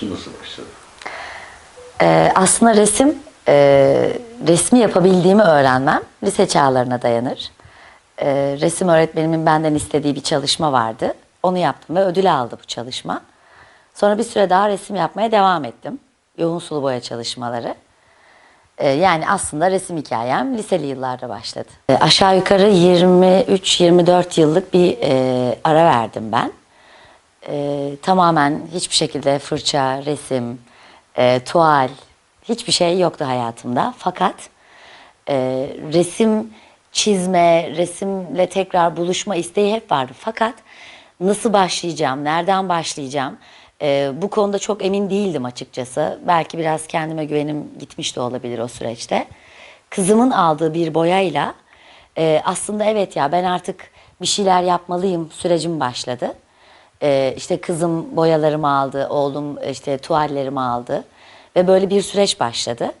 Şu nasıl başladı? Ee, aslında resim, e, resmi yapabildiğimi öğrenmem lise çağlarına dayanır. Ee, resim öğretmenimin benden istediği bir çalışma vardı. Onu yaptım ve ödül aldı bu çalışma. Sonra bir süre daha resim yapmaya devam ettim. Yoğun sulu boya çalışmaları. Ee, yani aslında resim hikayem liseli yıllarda başladı. Ee, aşağı yukarı 23-24 yıllık bir e, ara verdim ben. Ee, tamamen hiçbir şekilde fırça, resim, e, tuval hiçbir şey yoktu hayatımda. Fakat e, resim çizme, resimle tekrar buluşma isteği hep vardı. Fakat nasıl başlayacağım, nereden başlayacağım e, bu konuda çok emin değildim açıkçası. Belki biraz kendime güvenim gitmiş de olabilir o süreçte. Kızımın aldığı bir boyayla e, aslında evet ya ben artık bir şeyler yapmalıyım sürecim başladı. Ee, işte kızım boyalarımı aldı, oğlum işte tuvallerimi aldı ve böyle bir süreç başladı.